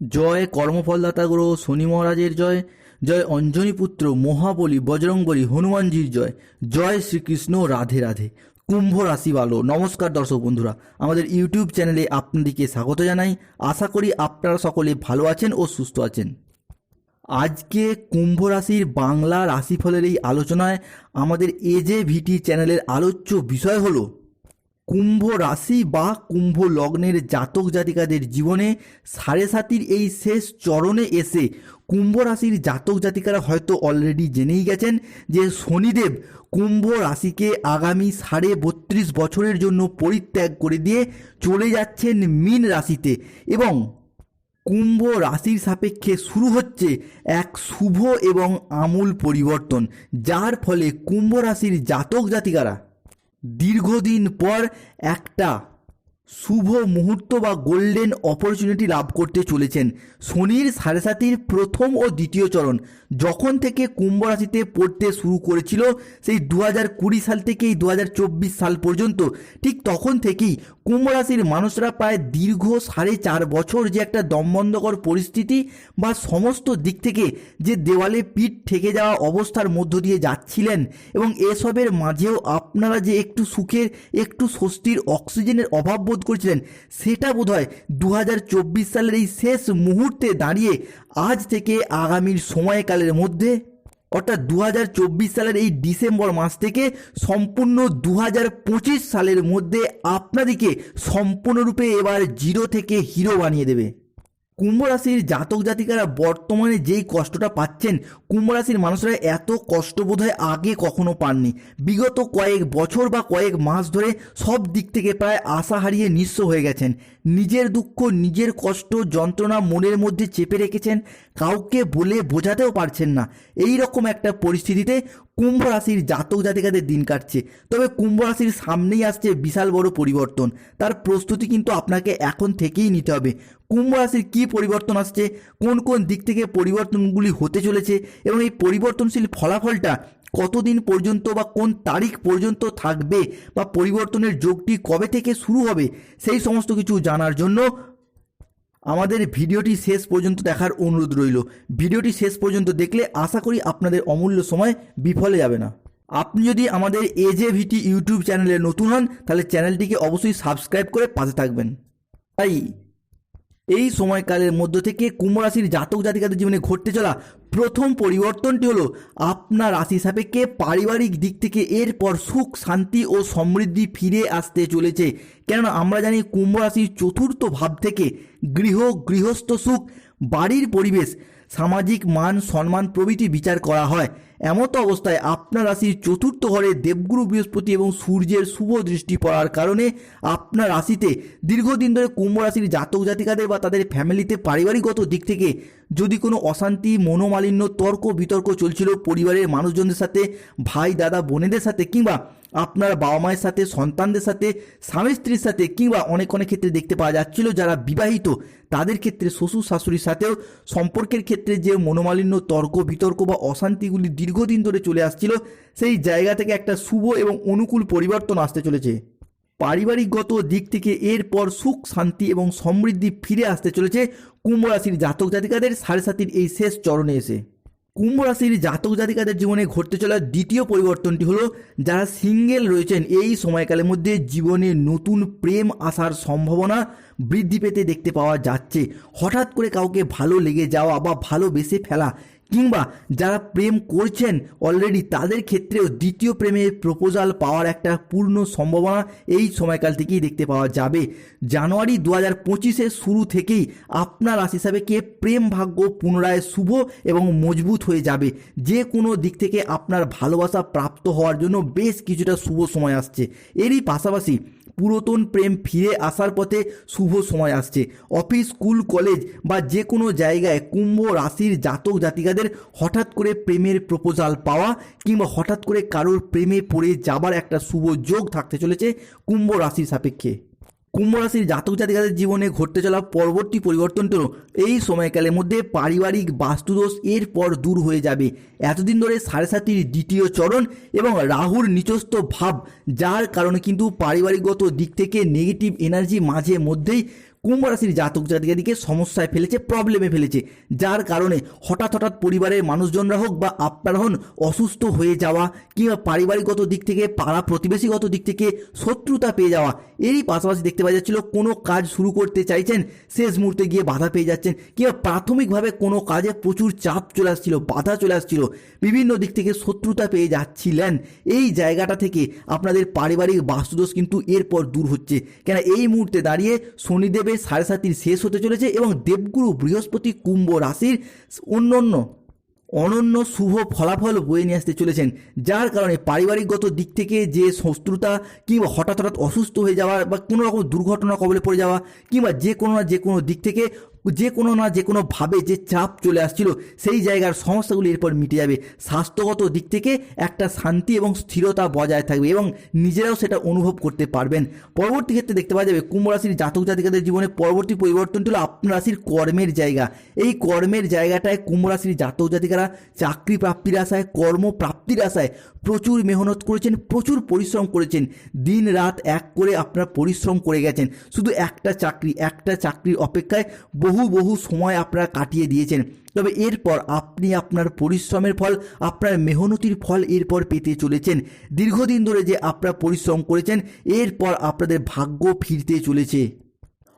জয় কর্মফলদাতা গ্রহ শনি মহারাজের জয় জয় অঞ্জনী পুত্র মহাবলী বজরংবলী হনুমানজির জয় জয় শ্রীকৃষ্ণ রাধে রাধে। কুম্ভ রাশি ভালো নমস্কার দর্শক বন্ধুরা, আমাদের ইউটিউব চ্যানেলে আপনাদেরকে স্বাগত জানাই। আশা করি আপনারা সকলে ভালো আছেন ও সুস্থ আছেন। আজকে কুম্ভ রাশির বাংলা রাশিফলের এই আলোচনায় আমাদের এজে ভিটি চ্যানেলের আলোচ্য বিষয় হলো কুম্ভ রাশি বা কুম্ভ লগ্নের জাতক জাতিকাদের জীবনে সাড়ে সাতির এই শেষ চরণে এসে কুম্ভ রাশির জাতক জাতিকারা হয়তো অলরেডি জেনেই গেছেন যে শনিদেব কুম্ভ রাশিকে আগামী সাড়ে বত্রিশ বছরের জন্য পরিত্যাগ করে দিয়ে চলে যাচ্ছেন মীন রাশিতে এবং কুম্ভ রাশির সাপেক্ষে শুরু হচ্ছে এক শুভ এবং আমূল পরিবর্তন, যার ফলে কুম্ভ রাশির জাতক জাতিকারা দীর্ঘদিন পর একটা শুভ মুহূর্ত বা গোল্ডেন অপরচুনিটি লাভ করতে চলেছেন। শনির সাড়ে সাতির প্রথম ও দ্বিতীয় চরণ যখন থেকে কুম্ভ রাশিতে পড়তে শুরু করেছিল, সেই দু কুড়ি সাল থেকেই দু হাজার চব্বিশ সাল পর্যন্ত, ঠিক তখন থেকেই কুম্ভ রাশির মানুষরা প্রায় দীর্ঘ সাড়ে চার বছর যে একটা দমবন্ধকর পরিস্থিতি বা সমস্ত দিক থেকে যে দেওয়ালে পিঠ ঠেকে যাওয়া অবস্থার মধ্য দিয়ে যাচ্ছিলেন এবং এসবের মাঝেও আপনারা যে একটু সুখের, একটু স্বস্তির অক্সিজেনের অভাব বোধ করছিলেন। সেটা বোধহয় দু হাজার চব্বিশ সালের এই শেষ মুহূর্তে দাঁড়িয়ে আজ থেকে আগামীর সময়কালের মধ্যে, অর্থাৎ দু হাজার চব্বিশ সালের এই ডিসেম্বর মাস থেকে সম্পূর্ণ দু হাজার পঁচিশ সালের মধ্যে আপনাদেরকে সম্পূর্ণরূপে এবার জিরো থেকে হিরো বানিয়ে দেবে। কুম্ভ রাশির জাতক জাতিকারা বর্তমানে যেই কষ্টটা পাচ্ছেন, কুম্ভ রাশির মানুষরা এত কষ্ট বোধহয় আগে কখনো পাননি। বিগত কয়েক বছর বা কয়েক মাস ধরে সব দিক থেকে প্রায় আশা হারিয়ে নিঃস্ব হয়ে গেছেন। নিজের দুঃখ, নিজের কষ্ট, যন্ত্রণা মনের মধ্যে চেপে রেখেছেন, কাউকে বলে বোঝাতেও পারছেন না। এই রকম একটা পরিস্থিতিতে কুম্ভ রাশির জাতক জাতিকাদের দিন কাটছে। তবে কুম্ভ রাশির সামনেই আসছে বিশাল বড় পরিবর্তন। তার প্রস্তুতি কিন্তু আপনাকে এখন থেকেই নিতে হবে। কুম্ভ রাশির কী পরিবর্তন আসছে, কোন কোন দিক থেকে পরিবর্তনগুলি হতে চলেছে এবং এই পরিবর্তনশীল ফলাফলটা কতদিন পর্যন্ত বা কোন তারিখ পর্যন্ত থাকবে বা পরিবর্তনের যোগটি কবে থেকে শুরু হবে, সেই সমস্ত কিছু জানার জন্য আমাদের ভিডিওটি শেষ পর্যন্ত দেখার অনুরোধ রইল। ভিডিওটি শেষ পর্যন্ত দেখলে আশা করি আপনাদের অমূল্য সময় বিফলে যাবে না। আপনি যদি আমাদের এজে ভিটি ইউটিউব চ্যানেলে নতুন হন, তাহলে চ্যানেলটিকে অবশ্যই সাবস্ক্রাইব করে পাশে থাকবেন। তাই এই সময়কালের মধ্য থেকে কুম্ভ রাশির জাতক জাতিকাদের জীবনে ঘটতে চলা প্রথম পরিবর্তনটি হলো আপনার রাশি সাপেক্ষে পারিবারিক দিক থেকে এরপর সুখ, শান্তি ও সমৃদ্ধি ফিরে আসতে চলেছে। কেননা আমরা জানি কুম্ভ রাশির চতুর্থ ভাব থেকে গৃহ, গৃহস্থ সুখ, বাড়ির পরিবেশ সামাজিক মান, সম্মান প্রভৃতি বিচার করা হয়। এমতো অবস্থায় আপনার রাশির চতুর্থ ঘরে দেবগুরু বৃহস্পতি এবং সূর্যের শুভ দৃষ্টি পড়ার কারণে আপনার রাশিতে দীর্ঘদিন ধরে কুম্ভ রাশির জাতক জাতিকাদের বা তাদের ফ্যামিলিতে পারিবারিকগত দিক থেকে যদি কোনো অশান্তি, মনোমালিন্য, তর্ক বিতর্ক চলছিল পরিবারের মানুষজনদের সাথে, ভাই, দাদা, বোনেদের সাথে কিংবা আপনার বাবা মায়ের সাথে, সন্তানদের সাথে, স্বামী স্ত্রীর সাথে কিংবা অনেক অনেক ক্ষেত্রে দেখতে পাওয়া যাচ্ছিল যারা বিবাহিত। তাদের ক্ষেত্রে শ্বশুর শাশুড়ির সাথেও সম্পর্কের ক্ষেত্রে যে মনোমালিন্য, তর্ক, বিতর্ক বা অশান্তিগুলি দীর্ঘদিন ধরে চলে আসছিল, সেই জায়গা থেকে একটা শুভ এবং অনুকূল পরিবর্তন আসতে চলেছে। পারিবারিকগত দিক থেকে এরপর সুখ, শান্তি এবং সমৃদ্ধি ফিরে আসতে চলেছে কুম্ভ রাশির জাতক জাতিকাদের সাড়ে সাতির এই শেষ চরণে এসে। কুম্ভ রাশির জাতক জাতিকাদের জীবনে ঘটতে চলা দ্বিতীয় পরিবর্তনটি হলো যারা সিঙ্গেল রয়েছেন, এই সময়কালের মধ্যে জীবনে নতুন প্রেম আসার সম্ভাবনা বৃদ্ধি পেতে দেখতে পাওয়া যাচ্ছে। হঠাৎ করে কাউকে ভালো লেগে যাওয়া বা ভালোবেসে ফেলা কিংবা যারা প্রেম করছেন অলরেডি তাদের ক্ষেত্রেও দ্বিতীয় প্রেমের প্রপোজাল পাওয়ার একটা পূর্ণ সম্ভাবনা এই সময়কাল থেকেই দেখতে পাওয়া যাবে। জানুয়ারি দু হাজার পঁচিশের শুরু থেকেই আপনার রাশি হিসাবে কে প্রেম ভাগ্য পুনরায় শুভ এবং মজবুত হয়ে যাবে। যে কোনো দিক থেকে আপনার ভালোবাসা প্রাপ্ত হওয়ার জন্য বেশ কিছুটা শুভ সময় আসছে। এরই পাশাপাশি পুরাতন প্রেম ফিরে আসার পথে শুভ সময় আসছে। অফিস, স্কুল, কলেজ বা যে কোনো জায়গায় কুম্ভ রাশির জাতক জাতিকাদের হঠাৎ করে প্রেমের প্রপোজাল পাওয়া কিংবা হঠাৎ করে কারোর প্রেমে পড়ে যাবার একটা শুভ যোগ থাকতে চলেছে কুম্ভ রাশির সাপেক্ষে। কুম্ভ রাশির জাতক জাতিকাদের জীবনে ঘটতে চলা পরবর্তী পরিবর্তনটিও এই সময়কালের মধ্যে পারিবারিক বাস্তুদোষ এরপর দূর হয়ে যাবে। এতদিন ধরে সাড়ে সাতির দ্বিতীয় চরণ এবং রাহুর নিচস্থ ভাব, যার কারণে কিন্তু পারিবারিকগত দিক থেকে নেগেটিভ এনার্জি মাঝে মধ্যেই কুম্ভ রাশির জাতক জাতিকাদিকে সমস্যায় ফেলেছে প্রবলেমে ফেলেছে। যার কারণে হঠাৎ হঠাৎ পরিবারের মানুষজনরা হোক বা আপনারা হন, অসুস্থ হয়ে যাওয়া কিংবা পারিবারিকগত দিক থেকে, পাড়া প্রতিবেশীগত দিক থেকে শত্রুতা পেয়ে যাওয়া, এরই পাশাপাশি দেখতে পাওয়া যাচ্ছিল কোনো কাজ শুরু করতে চাইছেন, শেষ মুহূর্তে গিয়ে বাধা পেয়ে যাচ্ছেন কিংবা প্রাথমিকভাবে কোনো কাজে প্রচুর চাপ চলে আসছিল, বাধা চলে আসছিল, বিভিন্ন দিক থেকে শত্রুতা পেয়ে যাচ্ছিলেন। এই জায়গাটা থেকে আপনাদের পারিবারিক বাস্তুদোষ কিন্তু এরপর দূর হচ্ছে। কেন এই মুহূর্তে দাঁড়িয়ে শনিদেবের সাড়ে সাতির শেষ হতে চলেছে এবং দেবগুরু বৃহস্পতি কুম্ভ রাশির অন্য অন্য অনন্য শুভ ফলাফল বয়ে নিয়ে আসতে চলেছেন, যার কারণে পারিবারিকগত দিক থেকে যে শত্রুতা কিংবা হঠাৎ হঠাৎ অসুস্থ হয়ে যাওয়া বা কোনো রকম দুর্ঘটনা কবলে পড়ে যাওয়া কিংবা যে কোনো না যে কোনো দিক থেকে যে কোনো না যে কোনোভাবে যে চাপ চলে আসছিল, সেই জায়গার সমস্যাগুলি এরপর মিটে যাবে। স্বাস্থ্যগত দিক থেকে একটা শান্তি এবং স্থিরতা বজায় থাকবে এবং নিজেরাও সেটা অনুভব করতে পারবেন। পরবর্তী ক্ষেত্রে দেখতে পাওয়া যাবে, কুম্ভ রাশির জাতক জাতিকাদের জীবনে পরবর্তী পরিবর্তনটি হলো আপনার রাশির কর্মের জায়গা। এই কর্মের জায়গাটায় কুম্ভ রাশির জাতক জাতিকারা চাকরি প্রাপ্তির আশায় কর্মপ্রাপ্তির আশায় প্রচুর মেহনত করেছেন, প্রচুর পরিশ্রম করেছেন। দিন রাত এক করে আপনারা পরিশ্রম করে গেছেন। শুধু একটা চাকরি, একটা চাকরির অপেক্ষায় বহু বহু সময় আপনারা কাটিয়ে দিয়েছেন। তবে এরপর আপনি আপনার পরিশ্রমের ফল, আপনার মেহনতির ফল এরপর পেতে চলেছেন। দীর্ঘদিন ধরে যে আপনারা পরিশ্রম করেছেন, এরপর আপনাদের ভাগ্য ফিরতে চলেছে।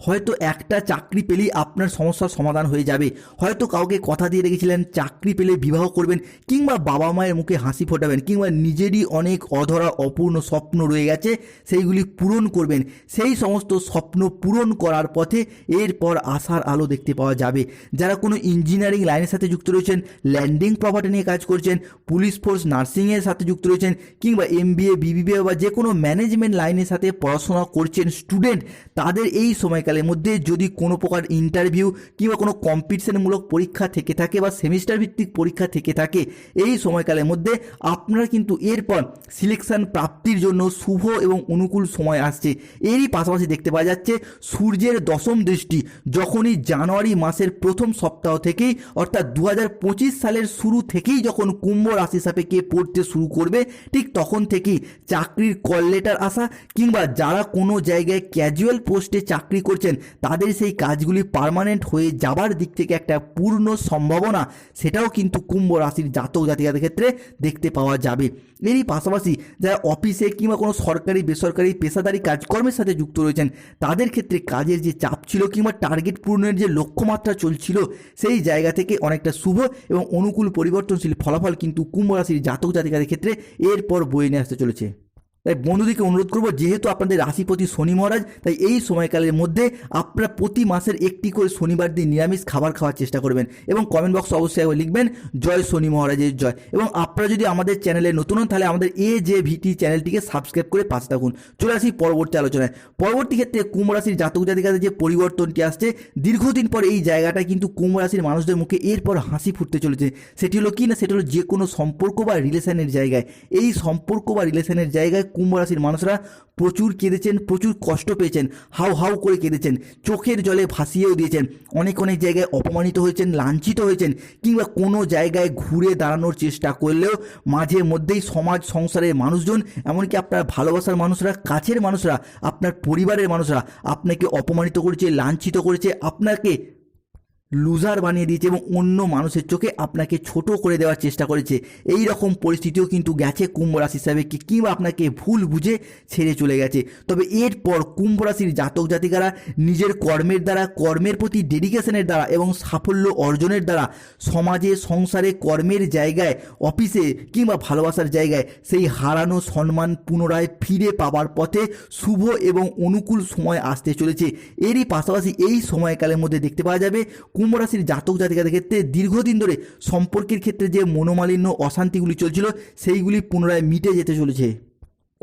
হয়তো একটা চাকরি পেলেই আপনার সমস্যার সমাধান হয়ে যাবে। হয়তো কাউকে কথা দিয়ে রেখেছিলেন, চাকরি পেলে বিবাহ করবেন কিংবা বাবা মায়ের মুখে হাসি ফোটাবেন কিংবা নিজেরই অনেক অধরা, অপূর্ণ স্বপ্ন রয়ে গেছে, সেইগুলি পূরণ করবেন। সেই সমস্ত স্বপ্ন পূরণ করার পথে এরপর আশার আলো দেখতে পাওয়া যাবে। যারা কোনো ইঞ্জিনিয়ারিং লাইনের সাথে যুক্ত রয়েছেন ল্যান্ডিং প্রপার্টি নিয়ে কাজ করছেন পুলিশ ফোর্স নার্সিংয়ের সাথে যুক্ত রয়েছেন কিংবা এমবিএ বিবিবিএ বা যে কোনো ম্যানেজমেন্ট লাইনের সাথে পড়াশোনা করছেন স্টুডেন্ট তাদের এই সময়কালের মধ্যে যদি কোনো প্রকার ইন্টারভিউ কিংবা কোনো কম্পিটিশনমূলক পরীক্ষা থেকে থাকে বা সেমিস্টার ভিত্তিক পরীক্ষা থেকে থাকে, এই সময়কালের মধ্যে আপনারা কিন্তু এরপর সিলেকশন প্রাপ্তির জন্য শুভ এবং অনুকূল সময় আসছে। এরই পাশাপাশি দেখতে পাওয়া যাচ্ছে সূর্যের দশম দৃষ্টি যখনই জানুয়ারি মাসের প্রথম সপ্তাহ থেকেই, অর্থাৎ দু হাজার পঁচিশ সালের শুরু থেকেই যখন কুম্ভ রাশি সাপেক্ষে পড়তে শুরু করবে, ঠিক তখন থেকেই চাকরির কল লেটার আসা কিংবা যারা কোনো জায়গায় ক্যাজুয়াল পোস্টে চাকরি করছেন, তাদের সেই কাজগুলি পার্মানেন্ট হয়ে যাবার দিক থেকে একটা পূর্ণ সম্ভাবনা, সেটাও কিন্তু কুম্ভ রাশির জাতক জাতিকাদের ক্ষেত্রে দেখতে পাওয়া যাবে। এরই পাশাপাশি যারা অফিসে কিংবা কোনো সরকারি, বেসরকারি, পেশাদারি কাজকর্মের সাথে যুক্ত রয়েছেন, তাদের ক্ষেত্রে কাজের যে চাপ ছিল কিংবা টার্গেট পূরণের যে লক্ষ্যমাত্রা চলছিল, সেই জায়গা থেকে অনেকটা শুভ এবং অনুকূল পরিবর্তনশীল ফলাফল কিন্তু কুম্ভ রাশির জাতক জাতিকাদের ক্ষেত্রে এরপর বয়ে নিয়ে আসতে চলেছে। তাই বন্ধুদেরকে অনুরোধ করব, যেহেতু আপনাদের রাশিপতি শনি মহারাজ, তাই এই সময়কালের মধ্যে আপনারা প্রতি মাসের একটি করে শনিবার দিন নিরামিষ খাবার খাওয়ার চেষ্টা করবেন এবং কমেন্ট বক্সে অবশ্যই একবার লিখবেন, জয় শনি মহারাজের জয়। এবং আপনারা যদি আমাদের চ্যানেলে নতুন হন, তাহলে আমাদের এ যে ভিটি চ্যানেলটিকে সাবস্ক্রাইব করে পাশে থাকুন। চলে আসি পরবর্তী আলোচনায়। পরবর্তী ক্ষেত্রে কুম্ভ রাশির জাতক জাতিকাদের যে পরিবর্তনটি আসছে, দীর্ঘদিন পর এই জায়গাটা কিন্তু কুম্ভ রাশির মানুষদের মুখে এরপর হাসি ফুটতে চলেছে। সেটি হলো কি না? সেটা হলো যে কোনো সম্পর্ক বা রিলেশনের জায়গায়। এই সম্পর্ক বা রিলেশনের জায়গায় কুম্ভ রাশির মানুষরা প্রচুর কেঁদেছেন, প্রচুর কষ্ট পেয়েছেন, হাউ হাউ করে কেঁদেছেন, চোখের জলে ভাসিয়েও দিয়েছেন, অনেক অনেক জায়গায় অপমানিত হয়েছেন, লাঞ্ছিত হয়েছেন, কিংবা কোনো জায়গায় ঘুরে দাঁড়ানোর চেষ্টা করলেও মাঝে মধ্যেই সমাজ সংসারের মানুষজন, এমনকি আপনার ভালোবাসার মানুষরা, কাছের মানুষরা, আপনার পরিবারের মানুষরা আপনাকে অপমানিত করেছে, লাঞ্ছিত করেছে, আপনাকে লুজার বানিয়ে দিয়েছে এবং অন্য মানুষের চোখে আপনাকে ছোট করে দেওয়ার চেষ্টা করেছে। এই রকম পরিস্থিতিও কিন্তু গেছে কুম্ভ রাশি হিসাবে কিংবা আপনাকে ভুল বুঝে ছেড়ে চলে গেছে। তবে এরপর কুম্ভ রাশির জাতক জাতিকারা নিজের কর্মের দ্বারা, কর্মের প্রতি ডেডিকেশনের দ্বারা এবং সাফল্য অর্জনের দ্বারা সমাজে, সংসারে, কর্মের জায়গায় অফিসে কিংবা ভালোবাসার জায়গায় সেই হারানো সম্মান পুনরায় ফিরে পাওয়ার পথে শুভ এবং অনুকূল সময় আসতে চলেছে। এরই পাশাপাশি এই সময়কালের মধ্যে দেখতে পাওয়া যাবে কুম্ভ রাশির জাতক জাতিকাদের ক্ষেত্রে দীর্ঘদিন ধরে সম্পর্কের ক্ষেত্রে যে মনোমালিন্য, অশান্তিগুলি চলছিল, সেইগুলি পুনরায় মিটে যেতে চলেছে।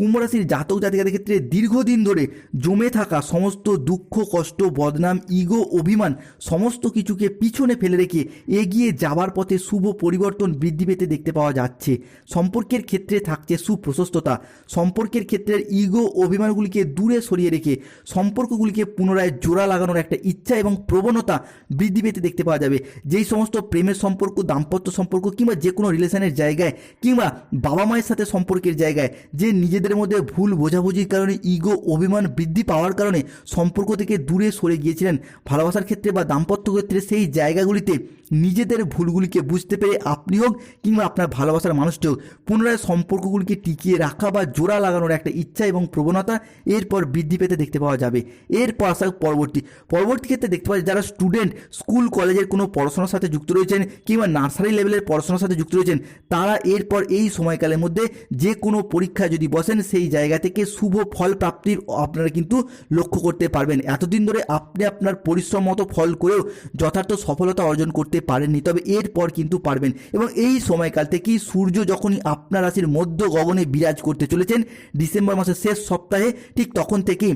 কুম্ভ রাশির জাতক জাতিকাদের ক্ষেত্রে দীর্ঘদিন ধরে জমে থাকা সমস্ত দুঃখ, কষ্ট, বদনাম, ইগো, অভিমান সমস্ত কিছুকে পিছনে ফেলে রেখে এগিয়ে যাবার পথে শুভ পরিবর্তন বৃদ্ধি পেতে দেখতে পাওয়া যাচ্ছে। সম্পর্কের ক্ষেত্রে থাকছে সুপ্রশস্ততা। সম্পর্কের ক্ষেত্রে ইগো, অভিমানগুলিকে দূরে সরিয়ে রেখে সম্পর্কগুলিকে পুনরায় জোড়া লাগানোর একটা ইচ্ছা এবং প্রবণতা বৃদ্ধি পেতে দেখতে পাওয়া যাবে। যেই সমস্ত প্রেমের সম্পর্ক, দাম্পত্য সম্পর্ক কিংবা যে কোনো রিলেশনের জায়গায় কিংবা বাবা মায়ের সাথে সম্পর্কের জায়গায় যে নিজেদের নিজেদের মধ্যে ভুল বোঝাবুঝির কারণে ইগো অভিমান বৃদ্ধি পাওয়ার কারণে সম্পর্ক থেকে দূরে সরে গিয়েছিলেন। ভালোবাসার ক্ষেত্রে বা দাম্পত্য ক্ষেত্রে সেই জায়গাগুলিতে নিজেদের ভুলগুলিকে বুঝতে পেরে আপনি হোক কিংবা আপনার ভালোবাসার মানুষটি হোক পুনরায় সম্পর্কগুলিকে টিকিয়ে রাখা বা জোড়া লাগানোর একটা ইচ্ছা এবং প্রবণতা এরপর বৃদ্ধি পেতে দেখতে পাওয়া যাবে। এরপর আসা পরবর্তী। পরবর্তী ক্ষেত্রে দেখতে পাওয়া যায় যারা স্টুডেন্ট, স্কুল, কলেজের কোনো পড়াশোনার সাথে যুক্ত রয়েছেন কিংবা নার্সারি লেভেলের পড়াশোনার সাথে যুক্ত রয়েছেন, তারা এরপর এই সময়কালের মধ্যে যে কোনো পরীক্ষায় যদি বসেন সেই জায়গা থেকে শুভ ফল প্রাপ্তির আপনারা কিন্তু লক্ষ্য করতে পারবেন। এতদিন ধরে আপনি আপনার পরিশ্রম মতো ফল করেও যথার্থ সফলতা অর্জন করতে পারেননি, তবে এরপর কিন্তু পারবেন। এবং এই সময়কাল থেকেই সূর্য যখনই আপনার রাশির মধ্য গগনে বিরাজ করতে চলেছেন, ডিসেম্বর মাসের শেষ সপ্তাহে ঠিক তখন থেকেই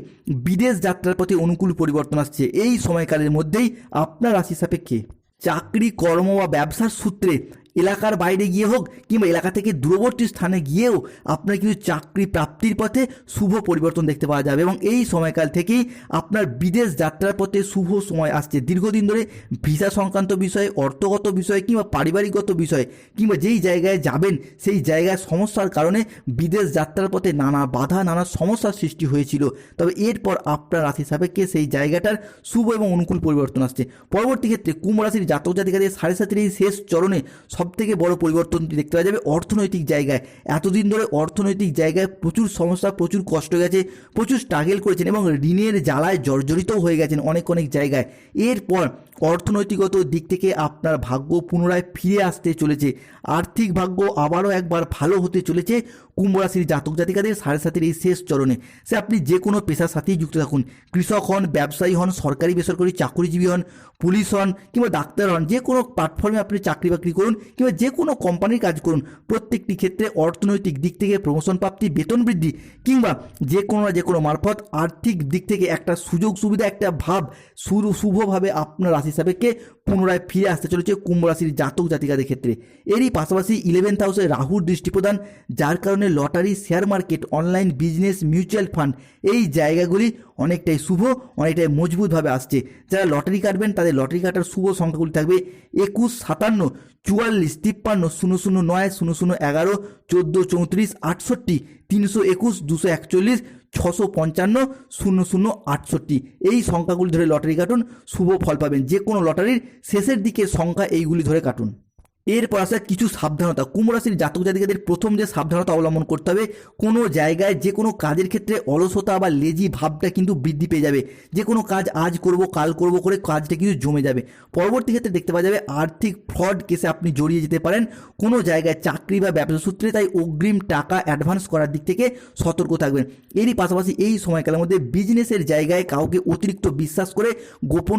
বিদেশ যাত্রার পথে অনুকূল পরিবর্তন আসছে। এই সময়কালের মধ্যেই আপনার রাশি সাপেক্ষে চাকরি, কর্ম বা ব্যবসার সূত্রে এলাকার বাইরে গিয়ে হোক কিংবা এলাকা থেকে দূরবর্তী স্থানে গিয়েও আপনার কিন্তু চাকরি প্রাপ্তির পথে শুভ পরিবর্তন দেখতে পাওয়া যাবে এবং এই সময়কাল থেকেই আপনার বিদেশ যাত্রার পথে শুভ সময় আসছে। দীর্ঘদিন ধরে ভিসা সংক্রান্ত বিষয়ে, অর্থগত বিষয়ে কিংবা পারিবারিকগত বিষয়ে কিংবা যেই জায়গায় যাবেন, সেই জায়গায় সমস্যার কারণে বিদেশ যাত্রার পথে নানা বাধা, নানা সমস্যার সৃষ্টি হয়েছিল। তবে এরপর আপনার রাশি সাপেক্ষে সেই জায়গাটার শুভ এবং অনুকূল পরিবর্তন আসছে। পরবর্তী ক্ষেত্রে কুম্ভ রাশির জাতক জাতিকাদের সাড়ে সাতের এই শেষ চরণে সব থেকে বড় পরিবর্তন দেখতে পাওয়া যাবে অর্থনৈতিক জায়গায়। এতদিন ধরে অর্থনৈতিক জায়গায় প্রচুর সমস্যা, প্রচুর কষ্ট গেছে, প্রচুর স্ট্রাগেল করেছেন এবং ঋণের জ্বালায় জর্জরিতও হয়ে গেছেন অনেক অনেক জায়গায়। এরপর অর্থনৈতিকগত দিক থেকে আপনার ভাগ্য পুনরায় ফিরে আসতে চলেছে। আর্থিক ভাগ্য আবারও একবার ভালো হতে চলেছে। কুম্ভ রাশির জাতক জাতিকাদের সাড়ে সাতের এই শেষ চরণে। সে আপনি যে কোনো পেশার সাথেই যুক্ত থাকুন। কৃষক হন, ব্যবসায়ী হন, সরকারি, বেসরকারি চাকরিজীবী হন, পুলিশ হন কিংবা ডাক্তার হন যে কোনো প্ল্যাটফর্মে আপনি চাকরি বাকরি করুন কিংবা যে কোনো কোম্পানির কাজ করুন, প্রত্যেকটি ক্ষেত্রে অর্থনৈতিক দিক থেকে প্রমোশন প্রাপ্তি, বেতন বৃদ্ধি কিংবা যে কোনো না যে কোনো মারফত আর্থিক দিক থেকে একটা সুযোগ সুবিধা একটা ভাব, শুরু শুভভাবে আপনার রাশি সাপেক্ষে পুনরায় ফিরে আসতে চলেছে কুম্ভ রাশির জাতক জাতিকাদের ক্ষেত্রে। এরই পাশাপাশি ইলেভেন্থ হাউসে রাহুর দৃষ্টি প্রদান যার কারণে lottery share market online business mutual fund এই জায়গাগুলি অনেকটাই শুভ, অনেকটাই মজবুতভাবে আসছে। যারা লটারি কাটবেন, তাদের লটারি কাটার শুভ সংখ্যাগুলি থাকবে একুশ, সাতান্ন, চুয়াল্লিশ, তিপ্পান্ন, শূন্য শূন্য, নয়, শূন্য শূন্য, এগারো, চোদ্দ, চৌত্রিশ, আটষট্টি, তিনশো একুশ, দুশো একচল্লিশ ছশো পঞ্চান্ন, শূন্য শূন্য, আটষট্টি। এই সংখ্যাগুলি ধরে লটারি কাটুন। শুভ ফল পাবেন। যে কোনো লটারির শেষের দিকে সংখ্যা এইগুলি ধরে কাটুন। এরপর আসা কিছু সাবধানতা। কুম্ভ রাশির জাতক জাতিকাদের প্রথম যে সাবধানতা অবলম্বন করতে হবে, কোনো জায়গায় যে কোনো কাজের ক্ষেত্রে অলসতা বা লেজি ভাবটা কিন্তু বৃদ্ধি পেয়ে যাবে। যে কোনো কাজ আজ করব, কাল করব করে কাজটা কিন্তু জমে যাবে। পরবর্তী ক্ষেত্রে দেখতে পাওয়া যাবে আর্থিক ফ্রড কেসে আপনি জড়িয়ে যেতে পারেন। কোনো জায়গায় চাকরি বা ব্যবসা সূত্রে তাই অগ্রিম টাকা অ্যাডভান্স করার দিক থেকে সতর্ক থাকবেন। এরই পাশাপাশি এই সময়কালের মধ্যে বিজনেসের জায়গায় কাউকে অতিরিক্ত বিশ্বাস করে গোপন